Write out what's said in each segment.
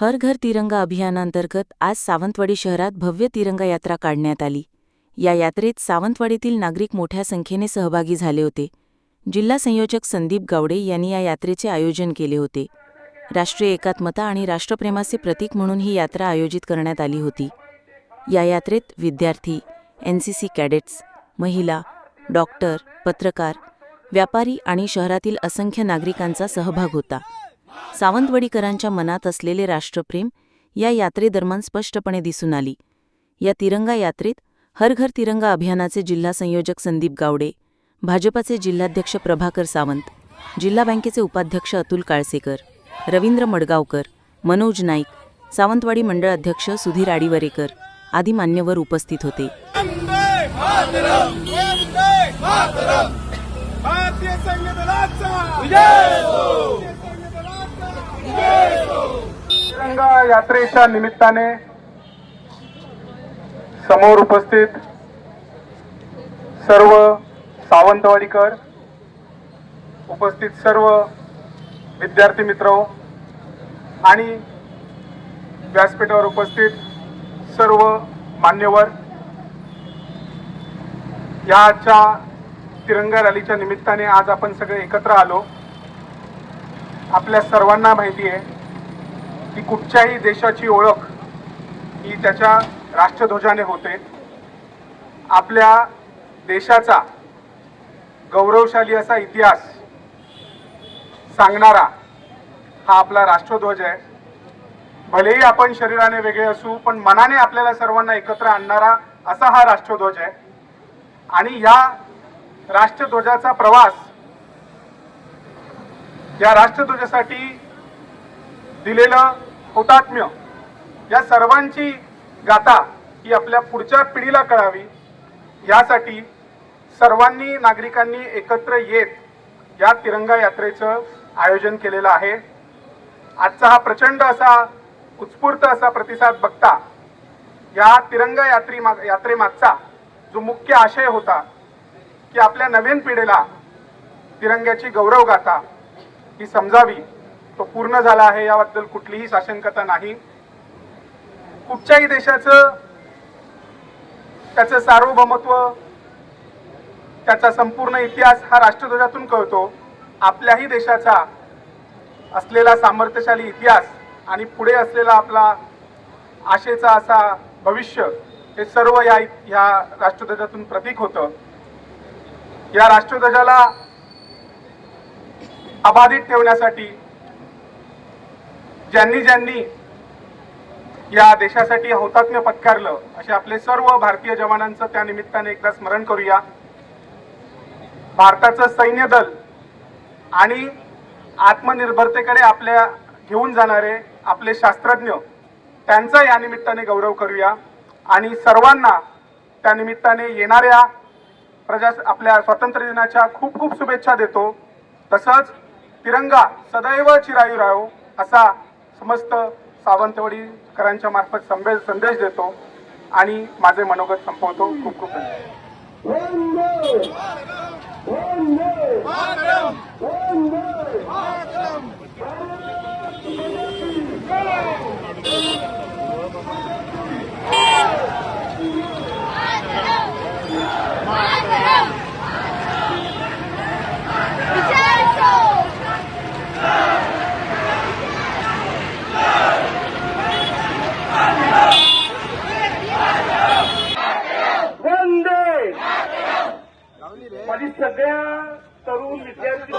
हर घर तिरंगा अभियानांतर्गत आज सावंतवाडी शहरात भव्य तिरंगा यात्रा काढण्यात आली. या यात्रेत सावंतवाडीतील नागरिक मोठ्या संख्येने सहभागी झाले होते. जिल्हा संयोजक संदीप गावडे यांनी या यात्रेचे आयोजन केले होते. राष्ट्रीय एकात्मता आणि राष्ट्रप्रेमाचे प्रतीक म्हणून ही यात्रा आयोजित करण्यात आली होती. या यात्रेत विद्यार्थी एन सी सी कॅडेट्स महिला डॉक्टर पत्रकार व्यापारी आणि शहरातील असंख्य नागरिकांचा सहभाग होता. सावंतवाडीकरांच्या मनात असलेले राष्ट्रप्रेम या यात्रेदरम्यान स्पष्टपणे दिसून आली. या तिरंगा यात्रेत हर घर तिरंगा अभियानाचे जिल्हा संयोजक संदीप गावडे भाजपाचे जिल्हाध्यक्ष प्रभाकर सावंत जिल्हा बँकेचे उपाध्यक्ष अतुल काळसेकर रवींद्र मडगावकर मनोज नाईक सावंतवाडी मंडळ अध्यक्ष सुधीर आडीवरेकर आदी मान्यवर उपस्थित होते. भारतीय सैन्य दलाचा विजय हो सैन्य दलाचा विजय हो तिरंगा यात्रेच्या निमित्ताने समोर उपस्थित सर्व सावंतवाडीकर उपस्थित सर्व विद्यार्थी मित्र आणि व्यासपीठावर उपस्थित सर्व मान्यवर याच्या तिरंगा रॅलीच्या निमित्ताने आज आपण सगळे एकत्र आलो. आपल्या सर्वांना माहिती आहे की कुठच्याही देशाची ओळख ही त्याच्या राष्ट्रध्वजाने होते. आपल्या देशाचा गौरवशाली असा इतिहास सांगणारा हा आपला राष्ट्रध्वज आहे. भलेही आपण शरीराने वेगळे असू पण मनाने आपल्याला सर्वांना एकत्र आणणारा असा हा राष्ट्रध्वज आहे. आणि या राष्ट्रध्वजाचा प्रवास या राष्ट्रध्वजासाठी दिलेलं हौतात्म्य या सर्वांची गाथा ही आपल्या पुढच्या पिढीला कळावी. यासाठी सर्वांनी नागरिकांनी एकत्र येत या तिरंगा यात्रेचं आयोजन केलेलं आहे. आजचा हा प्रचंड असा उत्स्फूर्त असा प्रतिसाद बघता या तिरंगा यात्री यात्रेमागचा जो मुख्य आशय होता की आपल्या नवीन पिढीला तिरंग्याची गौरव गाथा ही समजावी तो पूर्ण झाला आहे याबद्दल कुठलीही साशंकता नाही. कुठच्याही देशाचं त्याचं सार्वभौमत्व त्याचा संपूर्ण इतिहास हा राष्ट्रध्वजातून कळतो. आपल्याही देशाचा असलेला सामर्थ्यशाली इतिहास आणि पुढे असलेला आपला आशेचा असा भविष्य हे सर्व या ह्या राष्ट्रध्वजातून प्रतीक होतं. या राष्ट्रध्वजाला अबाधित ठेवण्यासाठी ज्यांनी ज्यांनी या देशासाठी हौतात्म्य पत्कारलं असे आपले सर्व भारतीय जवानांचं त्या निमित्ताने एकदा स्मरण करूया. भारताचं सैन्य दल आणि आत्मनिर्भरतेकडे आपल्या घेऊन जाणारे आपले शास्त्रज्ञ त्यांचा या निमित्ताने गौरव करूया. आणि सर्वांना त्या निमित्ताने येणाऱ्या प्रजा आपल्या स्वातंत्र्य दिनाच्या खूप खूप शुभेच्छा देतो. तसंच तिरंगा सदैव चिरायू राहो असा समस्त सावंतवाडीकरांच्या मार्फत संदेश संदेश देतो आणि माझे मनोगत संपवतो. खूप खूप धन्यवाद. तरुण विद्यार्थी।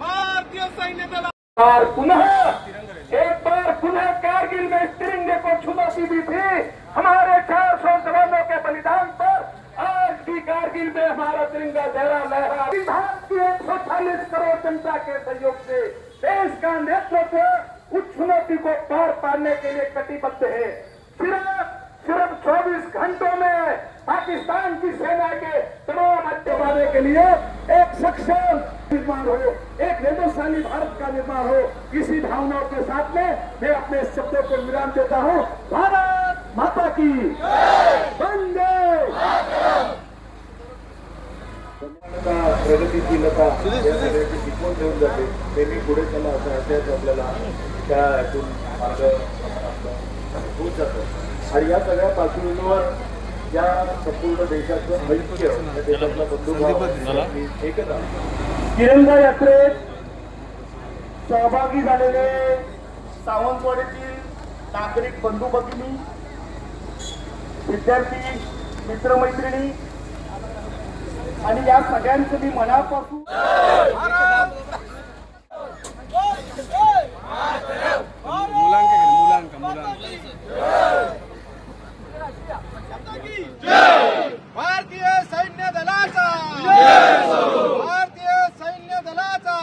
भारतीय सैन्य दला पुनः, एक बार पुनः कारगिल में इस तिरंगे को चुनौती दी थी। हमारे चार सौ जवानों के बलिदान पर आज भी कारगिल में हमारा तिरंगा लहरा। लहरा भारत की एक सौ चालीस करोड़ जनता के सहयोग से देश का नेतृत्व उस चुनौती को पार पाने के लिए कटिबद्ध है। सिर्फ़ सिर्फ़ 24 घंटों में पाकिस्तान की सेना के तमाम हत्यावादे के लिए एक सक्षम निर्माण हो एक हिंदुस्तानी भारत का निर्माण हो। इसी भावनाओं के साथ में मैं अपने शब्दों को विराम देता हूँ। भारत माता की बंदे प्रगतिशीलता। ठेवून जाते. पुढे चला असं असेच आपल्याला त्या यातून मार्ग होत जातो. आणि या सगळ्या पार्श्वभूमीवर या संपूर्ण देशाचं ऐक्य देशातला एकता तिरंगा यात्रेत सहभागी झालेले सावंतवाडीतील नागरिक बंधू भगिनी विद्यार्थी मित्रमैत्रिणी आणि या सगळ्यांचं मी मनापासून भारतीय सैन्य दलाचा. भारतीय सैन्य दलाचा.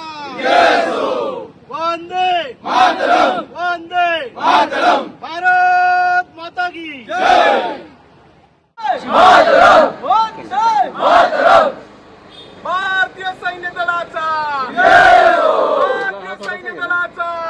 वंदे. वंदे. भारत माता की. भारतीय सैन्य दलाचा. भारतीय सैन्य दलाचा.